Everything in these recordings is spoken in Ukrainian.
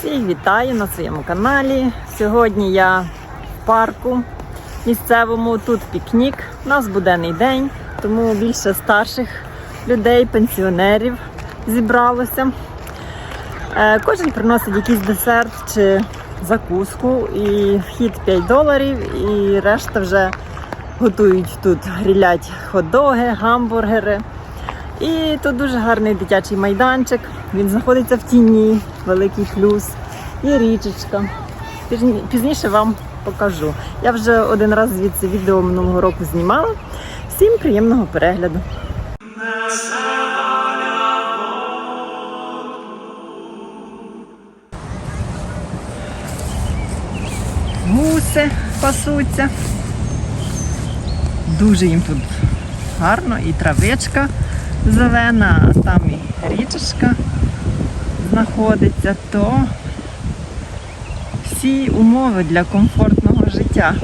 Всіх вітаю на своєму каналі. Сьогодні я в парку місцевому. Тут пікнік. У нас буденний день, тому більше старших людей, пенсіонерів зібралося. Е, Кожен приносить якийсь десерт чи закуску, і вхід 5 доларів, і решта вже готують тут, грілять хот-доги, гамбургери. І тут дуже гарний дитячий майданчик. Він знаходиться в тіні, великий плюс. І річечка. Пізніше вам покажу. Я вже один раз звідси відео минулого року знімала. Всім приємного перегляду. Гуси пасуться. Дуже їм тут гарно і травичка зелена, а там і річечка знаходиться, то всі умови для комфортного життя.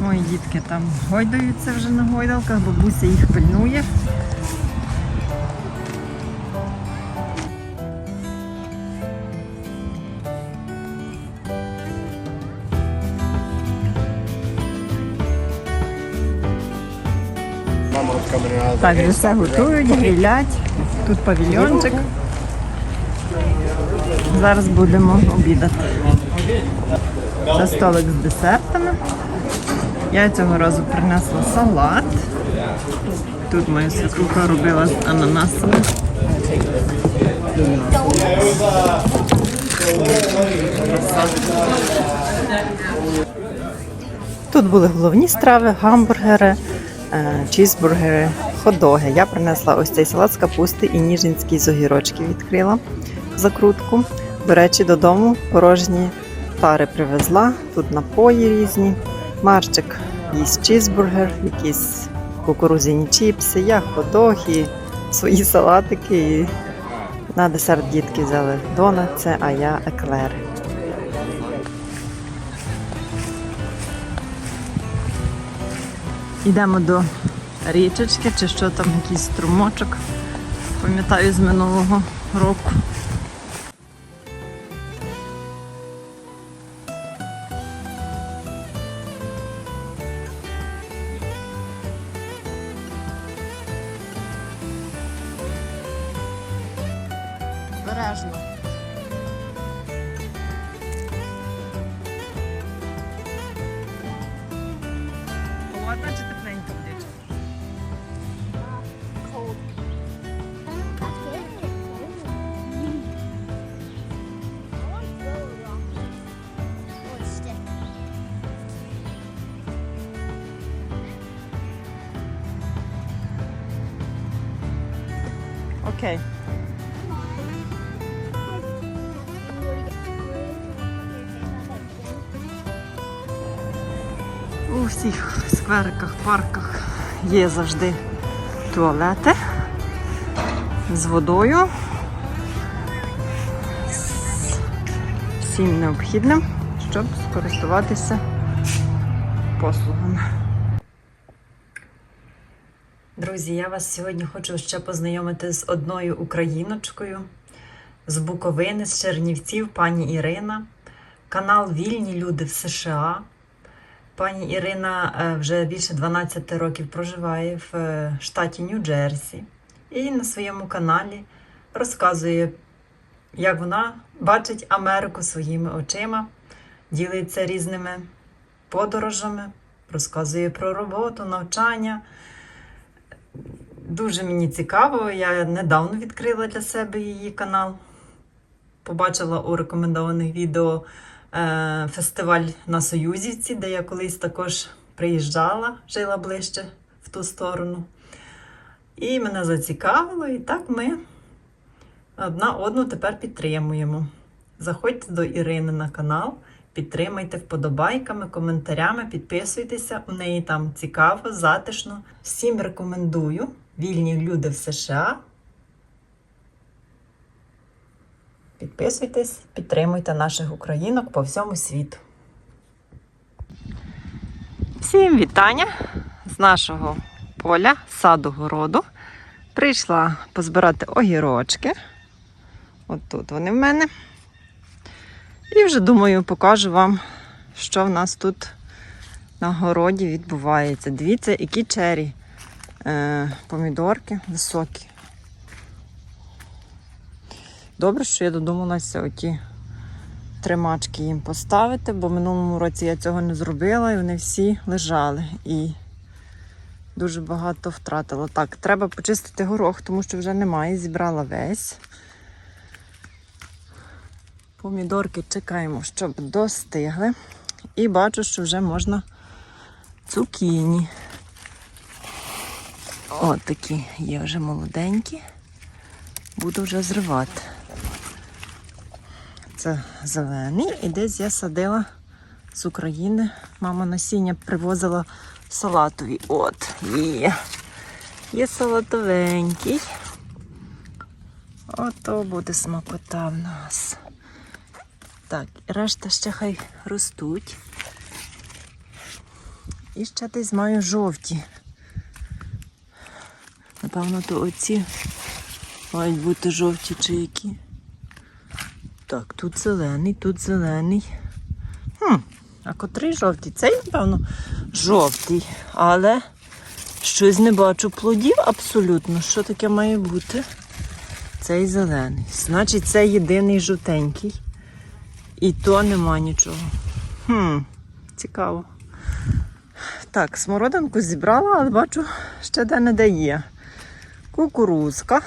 Мої дітки там гойдаються вже на гойдалках, бабуся їх пильнує. Так, вже все готують, грілять. Тут павільйончик. Зараз будемо обідати. Це столик з десертами. Я цього разу принесла салат. Тут моя свекруха робила з ананасами. Тут були головні страви, гамбургери, чізбургери, хот-доги. Я принесла ось цей салат з капусти і ніжинський з огірочків відкрила закрутку. До речі, додому порожні тари привезла. Тут напої різні. Марчик їсть чізбургер, якісь кукурудзяні чіпси, я хот-дог і свої салатики. І на десерт дітки взяли донатси, а я еклери. Йдемо до річечки, чи що там, якийсь струмочок. Пам'ятаю з минулого року. Бережно. Окей. У всіх сквериках, парках є завжди туалети з водою. Всім необхідним, щоб скористуватися послугами. Друзі, я вас сьогодні хочу ще познайомити з одною україночкою з Буковини, з Чернівців, пані Ірина. Канал Вільні люди в США. Пані Ірина е, вже більше 12 років проживає в е, штаті Нью-Джерсі і на своєму каналі розказує, як вона бачить Америку своїми очима, ділиться різними подорожами, розказує про роботу, навчання. Дуже мені цікаво. Я недавно відкрила для себе її канал. Побачила у рекомендованих відео е, фестиваль на Союзівці, де я колись також приїжджала, жила ближче в ту сторону. І мене зацікавило, і так ми одна одну тепер підтримуємо. Заходьте до Ірини на канал, підтримайте вподобайками, коментарями, підписуйтеся. У неї там цікаво, затишно. Всім рекомендую. Вільні люди в США. Підписуйтесь, підтримуйте наших українок по всьому світу. Всім вітання з нашого поля, саду городу. Прийшла позбирати огірочки. От тут вони в мене. І вже думаю, покажу вам, що в нас тут на городі відбувається. Дивіться, які чері е, помідорки високі. Добре, що я додумалася оті тримачки їм поставити, бо в минулому році я цього не зробила і вони всі лежали і дуже багато втратила. Так, треба почистити горох, тому що вже немає, зібрала весь. Помідорки чекаємо, щоб достигли. І бачу, що вже можна цукіні. От такі є вже молоденькі. Буду вже зривати. Це зелений. І десь я садила з України. Мама насіння привозила салатові. От, є. Є салатовенький. Ото буде смакота в нас. Так, решта ще хай ростуть. І ще десь маю жовті. Напевно, то оці мають бути жовті чи які. Так, тут зелений, тут зелений. Хм, а котрий жовтий? Цей, напевно, жовтий. Але щось не бачу плодів абсолютно. Що таке має бути? Цей зелений. Значить, це єдиний жовтенький. І то нема нічого. Хм, цікаво. Так, смородинку зібрала, але бачу, ще де-не-де є. Кукурузка.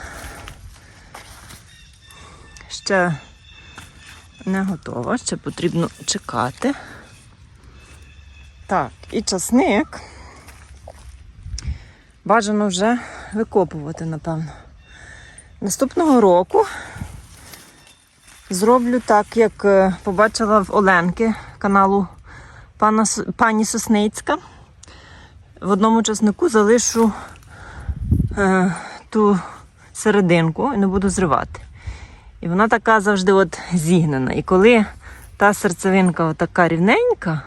Ще не готова, ще потрібно чекати. Так, і часник. Бажано вже викопувати, напевно. Наступного року зроблю так, як е, побачила в Оленки каналу пана, пані Сосницька. В одному часнику залишу е, ту серединку і не буду зривати. І вона така завжди от зігнена. І коли та серцевинка така рівненька,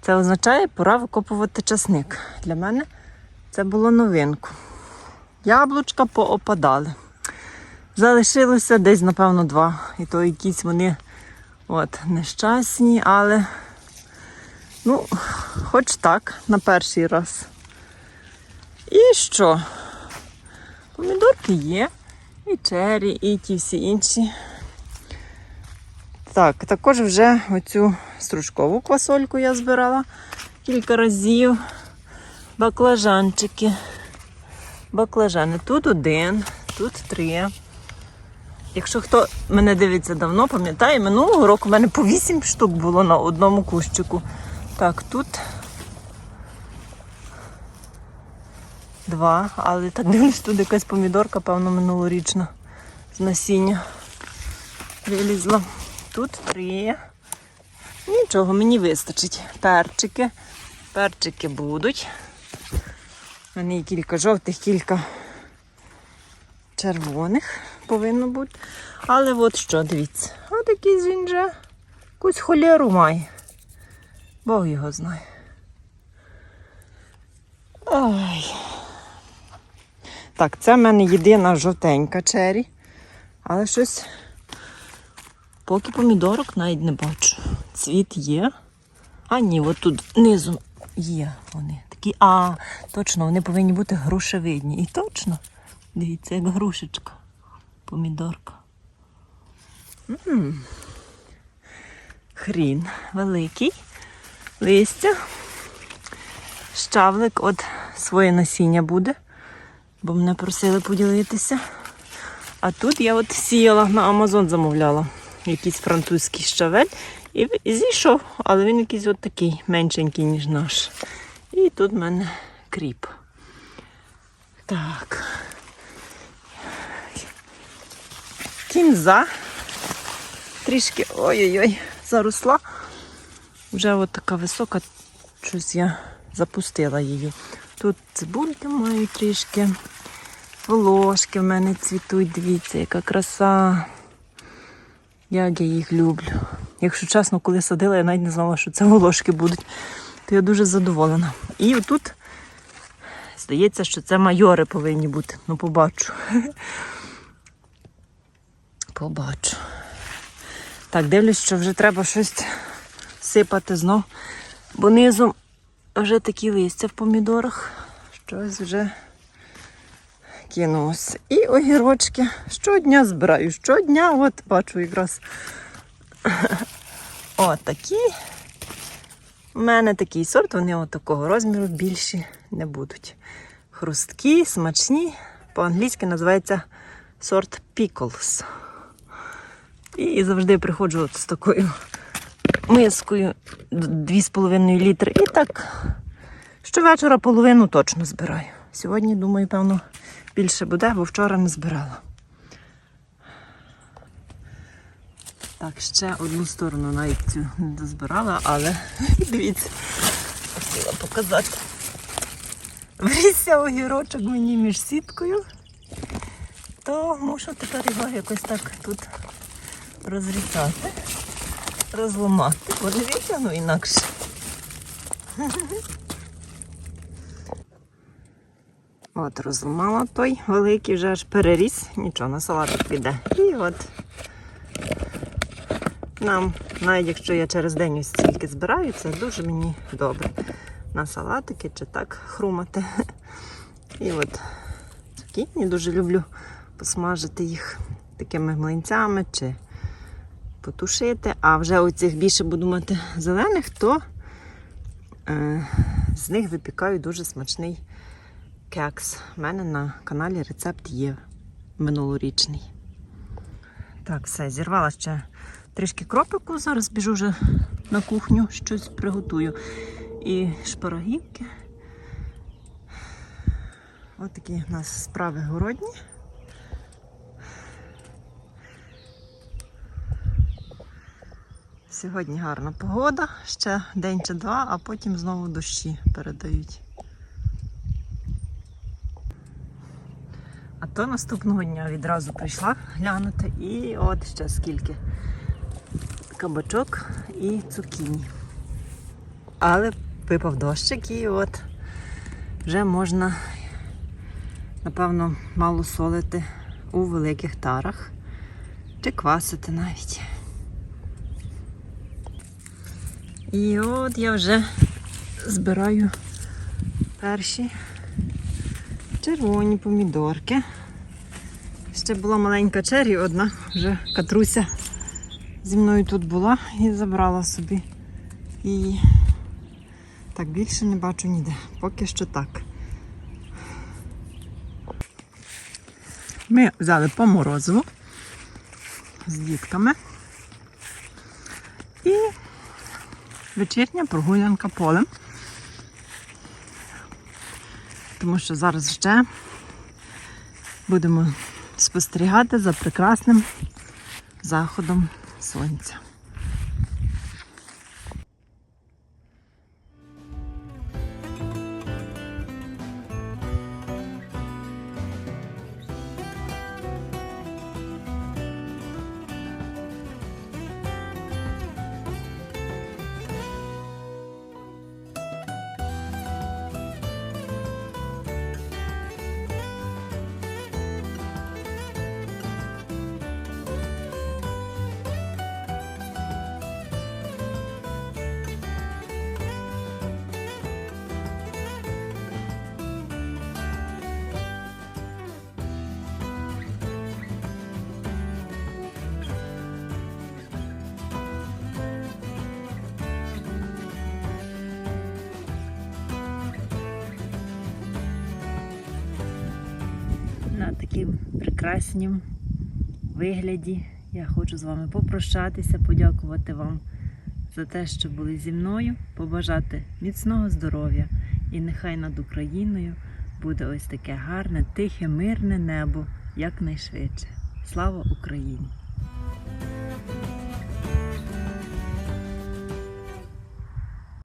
це означає, пора викопувати часник. Для мене це було новинку. Яблучка поопадали. Залишилося десь, напевно, два. І то якісь вони от, нещасні, але ну, хоч так, на перший раз. І що? Помідорки є. І чері, і ті всі інші. Так, також вже оцю стружкову квасольку я збирала кілька разів. Баклажанчики. Баклажани. Тут один, тут три. Якщо хто мене дивиться давно, пам'ятає, минулого року в мене по 8 штук було на одному кущику. Так, тут два, але так дивлюсь, тут якась помідорка, певно, минулорічна з насіння вилізла. Тут три. Нічого, мені вистачить. Перчики. Перчики будуть. У мене є кілька жовтих, кілька червоних повинно бути. Але от що, дивіться, от якийсь він же якусь холєру має. Бог його знає. Ой. Так, це в мене єдина жовтенька чері. Але щось поки помідорок навіть не бачу. Цвіт є. А ні, от тут низу є вони. Такі, а, точно, вони повинні бути грушевидні. І точно. Дивіться, як грушечка. Помідорка. м Хрін великий. Листя. Щавлик от своє насіння буде бо мене просили поділитися. А тут я от сіяла на Амазон замовляла якийсь французький щавель і зійшов, але він якийсь от такий меншенький, ніж наш. І тут в мене кріп. Так. Кінза. Трішки ой-ой-ой, заросла. Вже от така висока, щось я запустила її. Тут цибульки маю трішки. Волошки в мене цвітуть, дивіться, яка краса. Як я їх люблю. Якщо чесно, коли садила, я навіть не знала, що це волошки будуть. то я дуже задоволена. І отут здається, що це майори повинні бути. Ну, побачу. Побачу. Так, дивлюсь, що вже треба щось сипати знов, бо низом вже такі листя в помідорах. Щось вже кинулося. І огірочки щодня збираю. Щодня, от бачу якраз. О, такі. У мене такий сорт, вони такого розміру більші не будуть. Хрусткі, смачні. По-англійськи називається сорт Pickles. І завжди приходжу от з такою мискою 2,5 літри. І так щовечора половину точно збираю. Сьогодні, думаю, певно, більше буде, бо вчора не збирала. Так, ще одну сторону навіть цю не дозбирала, але дивіться, хотіла показати. Врісся огірочок мені між сіткою, то мушу тепер його якось так тут розрізати, розламати, не витягну інакше. От розламала той великий вже аж переріс, нічого, на салатик піде. І от нам, навіть якщо я через день ось стільки збираю, це дуже мені добре. На салатики чи так хрумати. І от цукіні дуже люблю посмажити їх такими млинцями чи потушити. А вже оцих більше буду мати зелених, то е, з них випікаю дуже смачний кекс. У мене на каналі рецепт є минулорічний. Так, все, зірвала ще трішки кропику. Зараз біжу вже на кухню, щось приготую. І шпарагівки. Ось такі у нас справи городні. Сьогодні гарна погода, ще день чи два, а потім знову дощі передають. А то наступного дня відразу прийшла глянути і от ще скільки кабачок і цукіні. Але випав дощик і от вже можна, напевно, мало солити у великих тарах чи квасити навіть. І от я вже збираю перші червоні помідорки. Ще була маленька чері, одна вже катруся зі мною тут була і забрала собі її. Так, більше не бачу ніде. Поки що так. Ми взяли по морозиву з дітками. І вечірня прогулянка полем. Тому що зараз ще будемо спостерігати за прекрасним заходом сонця. На таким прекраснім вигляді. Я хочу з вами попрощатися, подякувати вам за те, що були зі мною, побажати міцного здоров'я і нехай над Україною буде ось таке гарне, тихе, мирне небо якнайшвидше. Слава Україні!